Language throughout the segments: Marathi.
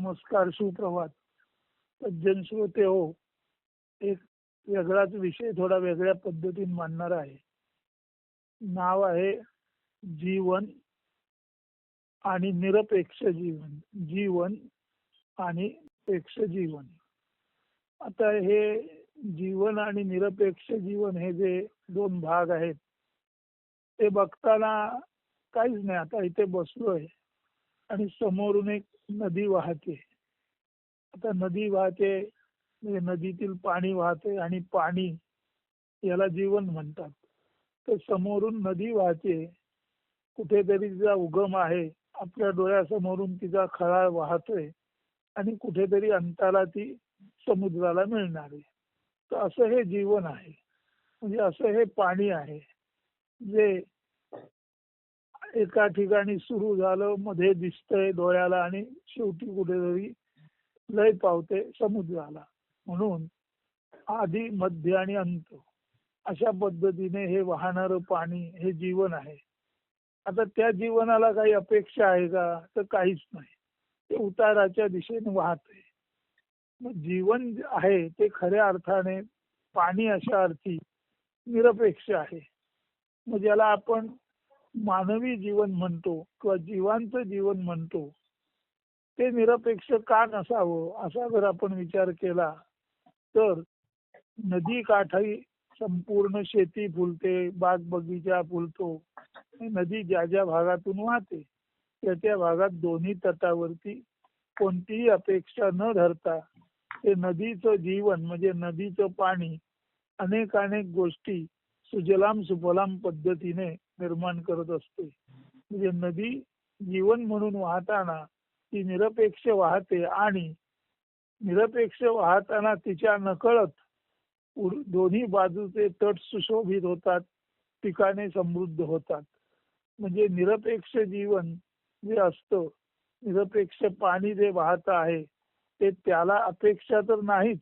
नमस्कार सुप्रभात. सज्जन श्रोते हो एक वेगळाच विषय थोडा वेगळ्या पद्धतीने मांडणार आहे. नाव आहे जीवन आणि निरपेक्ष जीवन. जीवन आणि पेक्ष जीवन. आता हे जीवन आणि निरपेक्ष जीवन हे जे दोन भाग आहेत ते बघताना काहीच नाही. आता इथे बसलोय. आणि समोरून एक नदी वाहते. आता नदी वाहते म्हणजे नदीतील पाणी वाहते आणि पाणी याला जीवन म्हणतात. तर समोरून नदी वाहते कुठेतरी तिचा उगम आहे आपल्या डोळ्यासमोरून तिचा खळा वाहतोय आणि कुठेतरी अंताला ती समुद्राला मिळणार आहे. तर असं हे जीवन आहे. म्हणजे असं हे पाणी आहे. जे एका ठिकाणी सुरू झालं मध्ये दिसतंय डोळ्याला आणि शेवटी कुठेतरी लय पावते समुद्राला. म्हणून आधी मध्य आणि अंत. अशा पद्धतीने हे वाहणारं पाणी हे जीवन आहे. आता त्या जीवनाला काही अपेक्षा आहे का? तर काहीच नाही. ते उताराच्या दिशेने वाहते जीवन जे आहे ते खऱ्या अर्थाने पाणी अशा अर्थी निरपेक्ष आहे. मग ज्याला आपण मानवी जीवन म्हणतो किंवा जीवांचं जीवन म्हणतो ते निरपेक्ष का नसावं असा जर आपण विचार केला तर नदी काठाई संपूर्ण शेती फुलते बाग बगीचा फुलतो नदी ज्या ज्या भागातून वाहते त्या त्या भागात दोन्ही तटावरती कोणतीही अपेक्षा न धरता ते नदीचं जीवन म्हणजे नदीचं पाणी अनेक अनेक गोष्टी सुजलाम सुफलाम पद्धतीने निर्माण करत असते. म्हणजे नदी जीवन म्हणून वाहताना ती निरपेक्ष वाहते आणि निरपेक्ष वाहताना तिच्या नकळत दोन्ही बाजूचे तट सुशोभित होतात पिकाने समृद्ध होतात. म्हणजे निरपेक्ष जीवन जे असतं निरपेक्ष पाणी जे वाहत आहे ते त्याला अपेक्षा तर नाहीच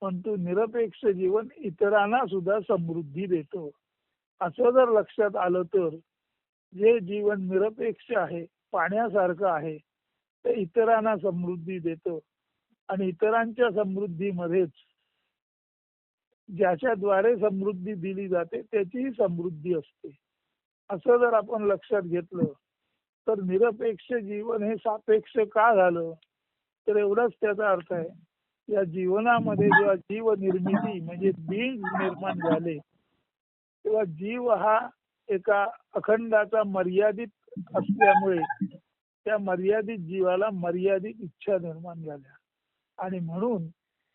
परंतु निरपेक्ष जीवन इतरांना सुद्धा समृद्धी देतो. असं जर लक्षात आलं तर जे जीवन निरपेक्ष आहे पाण्यासारखं आहे ते इतरांना समृद्धी देतं. आणि इतरांच्या समृद्धीमध्येच ज्याच्याद्वारे समृद्धी दिली जाते त्याचीही समृद्धी असते. असं जर आपण लक्षात घेतलं तर निरपेक्ष जीवन हे सापेक्ष का झालं? तर एवढाच त्याचा अर्थ आहे. या जीवनामध्ये जेव्हा जीव निर्मिती म्हणजे बीज निर्माण झाले तेव्हा जीव हा एका अखंडाचा मर्यादित असल्यामुळे त्या मर्यादित जीवाला मर्यादित इच्छा निर्माण झाल्या. आणि म्हणून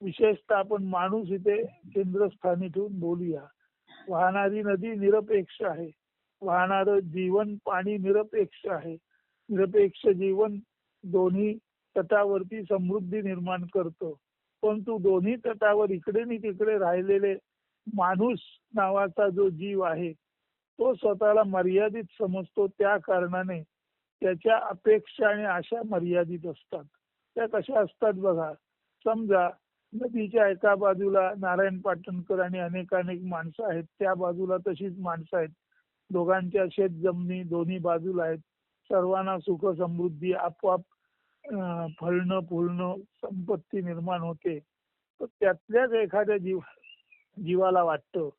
विशेषतः आपण माणूस इथे केंद्रस्थानी ठेवून बोलूया. वाहणारी नदी निरपेक्ष आहे. वाहणार जीवन पाणी निरपेक्ष आहे. निरपेक्ष जीवन दोन्ही तटावरती समृद्धी निर्माण करतो. परंतु दोन्ही तटावर इकडे नि तिकडे राहिलेले माणूस नावाचा जो जीव आहे तो स्वतःला मर्यादित समजतो. त्या कारणाने त्याच्या अपेक्षा आणि आशा मर्यादित असतात. त्या कशा असतात बघा. समजा नदीच्या एका बाजूला नारायण पाटणकर आणि अनेक अनेक माणसं आहेत. त्या बाजूला तशीच माणसं आहेत. दोघांच्या शेत जमिनी दोन्ही बाजूला आहेत. सर्वांना सुख समृद्धी आपोआप फळणं फुलणं संपत्ती निर्माण होते. तर त्यातल्याच एखाद्या जीव जीवाला वाटतं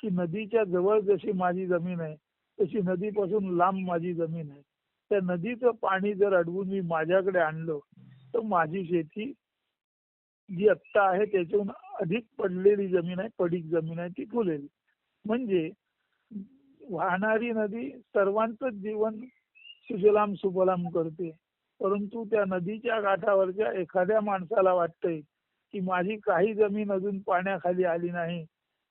की नदीच्या जवळ जशी माझी जमीन आहे तशी नदीपासून लांब माझी जमीन आहे. त्या नदीचं पाणी जर अडवून मी माझ्याकडे आणलं तर माझी शेती जी आत्ता आहे त्याच्याहून अधिक पडलेली जमीन आहे पडीक जमीन आहे ती फुलेल. म्हणजे वाहणारी नदी सर्वांच जीवन सुजलाम सुफलाम करते. परंतु त्या नदीच्या काठावरच्या एखाद्या माणसाला वाटतंय की माझी काही जमीन अजून पाण्याखाली आली नाही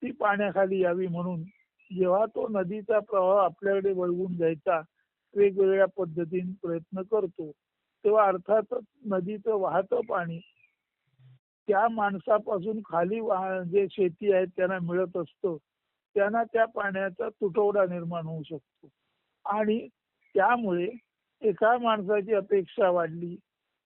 ती पाण्याखाली यावी म्हणून जेव्हा तो नदीचा प्रवाह आपल्याकडे वळवून घ्यायचा वेगवेगळ्या पद्धतीने प्रयत्न करतो तेव्हा अर्थातच नदीचं वाहतं पाणी त्या माणसापासून खाली जे शेती आहे त्यांना मिळत असतं त्यांना त्या पाण्याचा तुटवडा निर्माण होऊ शकतो. आणि त्यामुळे एका माणसाची अपेक्षा वाढली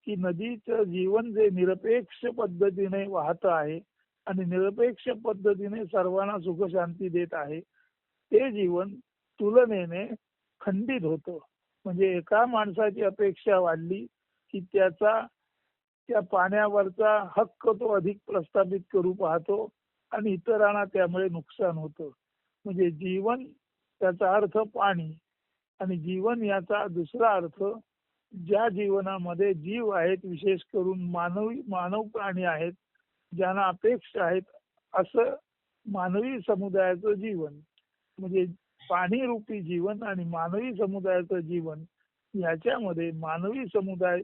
की नदीचं जीवन जे निरपेक्ष पद्धतीने वाहत आहे आणि निरपेक्ष पद्धतीने सर्वांना सुख शांती देत आहे. ते जीवन तुलनेने खंडित होतं. म्हणजे एका माणसाची अपेक्षा वाढली की त्याचा त्या पाण्यावरचा हक्क तो अधिक प्रस्थापित करू पाहतो आणि इतरांना त्यामुळे नुकसान होतं. म्हणजे जीवन त्याचा अर्थ पाणी आणि जीवन याचा दुसरा अर्थ ज्या जीवनामध्ये जीव आहेत विशेष करून मानवी मानव प्राणी आहेत ज्यांना अपेक्षा आहेत असं मानवी समुदायाचं जीवन म्हणजे पाणी रूपी जीवन आणि मानवी समुदायाचं जीवन याच्यामध्ये मानवी समुदाय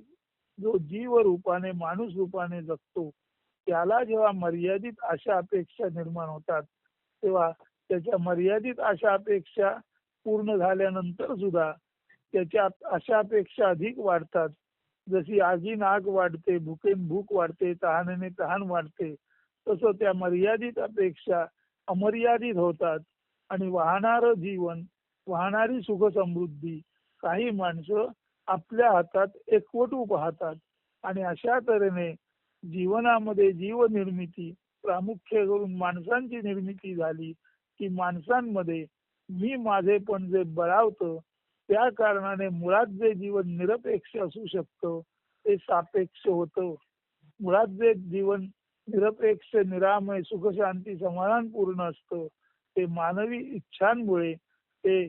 जो जीव रूपाने माणूस रूपाने जगतो त्याला जेव्हा मर्यादित अशा अपेक्षा निर्माण होतात तेव्हा त्याच्या मर्यादित अशा अपेक्षा पूर्ण झाल्यानंतर सुद्धा त्याच्या अशा अपेक्षा अधिक वाढतात जशी आगीन आग वाढते भुकेन भूक वाढते तहानेने तहान वाढते तसं त्या मर्यादित अपेक्षा अमर्यादित होतात. आणि वाहणार जीवन वाहणारी सुख समृद्धी काही माणसं आपल्या हातात एकवटू पाहतात. आणि अशा तऱ्हेने जीवनामध्ये जीवनिर्मिती प्रामुख्य करून माणसांची निर्मिती झाली की माणसांमध्ये मी माझे पण जे बळावतं त्या कारणाने मुळात जे जीवन निरपेक्ष असू शकतं ते सापेक्ष होतं. मुळात जे जीवन निरपेक्ष निरामय सुखशांती समाधानपूर्ण असतं ते मानवी इच्छांमुळे ते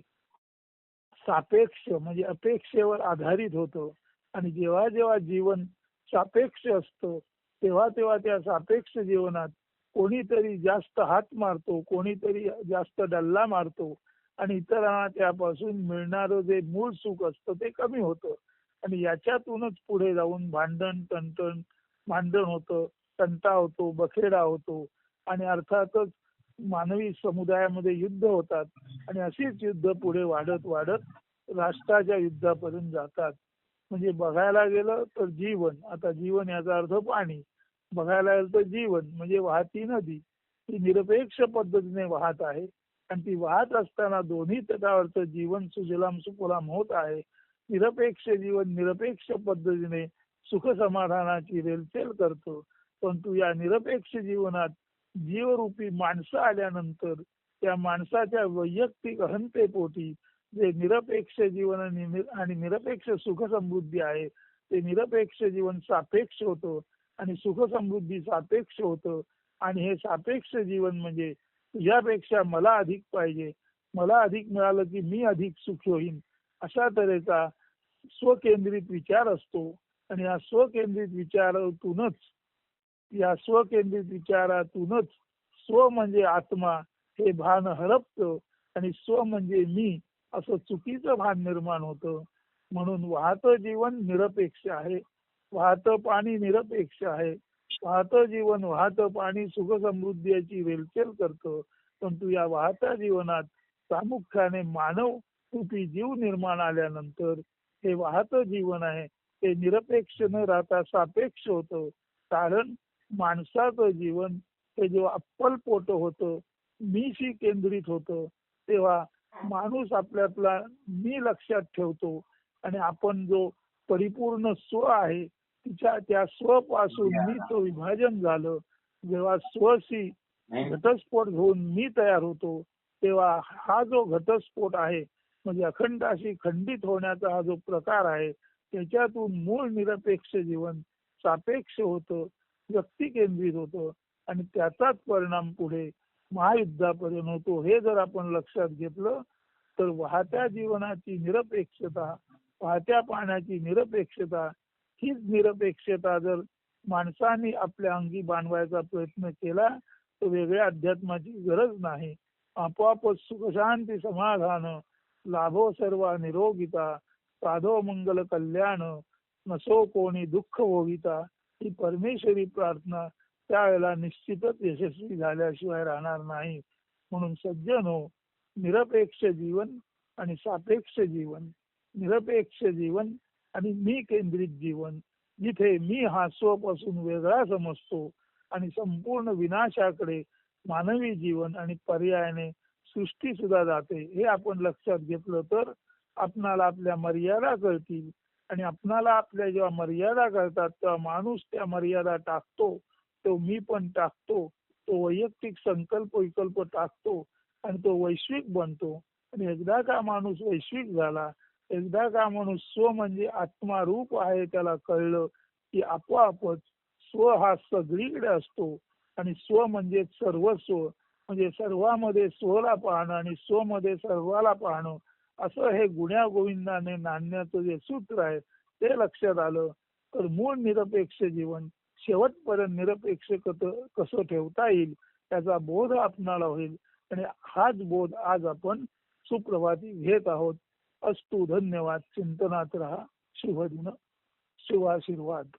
सापेक्ष म्हणजे अपेक्षेवर आधारित होतं. आणि जेव्हा जेव्हा जीवन सापेक्ष असतं तेव्हा तेव्हा त्या सापेक्ष जीवनात कोणीतरी जास्त हात मारतो कोणीतरी जास्त डल्ला मारतो आणि इतरांना त्यापासून मिळणारं जे मूळ सुख असतं ते कमी होतं. आणि याच्यातूनच पुढे जाऊन भांडण टणटण भांडण होतं तंटा होतो बखेडा होतो. आणि अर्थातच मानवी समुदायामध्ये युद्ध होतात. आणि अशीच युद्ध पुढे वाढत वाढत राष्ट्राच्या युद्धापर्यंत जातात. म्हणजे बघायला गेलं तर जीवन आता जीवन याचा अर्थ पाणी. बघायला गेलं तर जीवन म्हणजे वाहती नदी. ही निरपेक्ष पद्धतीने वाहत आहे. आणि ती वाहत असताना दोन्ही तटावरचं जीवन सुजलाम सुफलाम होत आहे. निरपेक्ष जीवन निरपेक्ष पद्धतीने सुख समाधानाची रेलचेल करतो. परंतु या निरपेक्ष जीवनात जीवरूपी माणसं आल्यानंतर त्या माणसाच्या वैयक्तिक अहंतेपोटी जे निरपेक्ष जीवन आणि निरपेक्ष सुख समृद्धी आहे ते निरपेक्ष जीवन सापेक्ष होतं आणि सुख समृद्धी सापेक्ष होतं. आणि हे सापेक्ष जीवन म्हणजे तुझ्यापेक्षा मला अधिक पाहिजे मला अधिक मिळालं की मी अधिक सुखी होईन अशा तऱ्हेचा स्वकेंद्रित विचार असतो. आणि या स्वकेंद्रित विचारातूनच या स्वकेंद्रित विचारातूनच स्व म्हणजे आत्मा हे भान हरपतं आणि स्व म्हणजे मी असं चुकीचं भान निर्माण होतं. म्हणून वाहतं जीवन निरपेक्ष आहे. वाहतं पाणी निरपेक्ष आहे. वाहतं जीवन वाहतं पाणी सुख समृद्धी वेलचेल रेलचेल करतं. परंतु या वाहत्या जीवनात प्रामुख्याने मानव रूपी जीव निर्माण आल्यानंतर हे वाहतं जीवन आहे ते निरपेक्ष न राहता सापेक्ष होतं. कारण माणसाचं जीवन हे जेव्हा अप्पल पोट होतं मीशी केंद्रित होतं तेव्हा माणूस आपल्यातला मी लक्षात ठेवतो. आणि आपण जो परिपूर्ण स्व आहे तिच्या त्या स्वपासून मीचं विभाजन झालं. जेव्हा स्वशी घटस्फोट घेऊन मी तयार होतो तेव्हा हा जो घटस्फोट आहे म्हणजे अखंड अशी खंडित होण्याचा हा जो प्रकार आहे त्याच्यातून मूळ निरपेक्ष जीवन सापेक्ष होतं व्यक्ती केंद्रित होतं आणि त्याचाच परिणाम पुढे महायुद्धापर्यंत होतो. हे जर आपण लक्षात घेतलं तर वाहत्या जीवनाची निरपेक्षता वाहत्या पाण्याची निरपेक्षता हीच निरपेक्षता जर माणसाने आपल्या अंगी बांधवायचा प्रयत्न केला तर वेगळ्या अध्यात्माची गरज नाही. आपोआपच सुखशांती समाधान लाभो सर्व निरोगिता साधो मंगल कल्याण नसो कोणी दुःख भोगिता ही परमेश्वरी प्रार्थना त्यावेळेला निश्चितच यशस्वी झाल्याशिवाय राहणार नाही. म्हणून सज्जन हो निरपेक्ष जीवन आणि सापेक्ष जीवन निरपेक्ष जीवन आणि मी केंद्रित जीवन. जिथे मी हा स्वपासून वेगळा समजतो आणि संपूर्ण विनाशाकडे मानवी जीवन आणि पर्यायाने सृष्टी सुद्धा जाते. हे आपण लक्षात घेतलं तर आपणाला आपल्या मर्यादा कळतील. आणि आपणाला आपल्या जेव्हा मर्यादा कळतात तेव्हा माणूस त्या मर्यादा टाकतो. तो मी पण टाकतो. तो वैयक्तिक संकल्प विकल्प टाकतो. आणि तो वैश्विक बनतो. आणि एकदा का माणूस वैश्विक झाला एकदा का माणूस स्व म्हणजे आत्मा रूप आहे त्याला कळलं की आपोआपच स्व हा सगळीकडे असतो. आणि स्व म्हणजे सर्वस्व. म्हणजे सर्वामध्ये स्वला पाहणं आणि स्वमध्ये सर्वाला पाहणं. असं हे गुण्या गोविंदाने नांदण्याचं जे सूत्र आहे ते लक्षात आलं. तर मूळ निरपेक्ष जीवन शेवटपर्यंत निरपेक्ष कसं ठेवता येईल त्याचा बोध आपणाला होईल. आणि हाच बोध आज आपण सुप्रभाती घेत आहोत. अस्तु. धन्यवाद. चिंतनात राहा. शुभदिन. शिवाशीर्वाद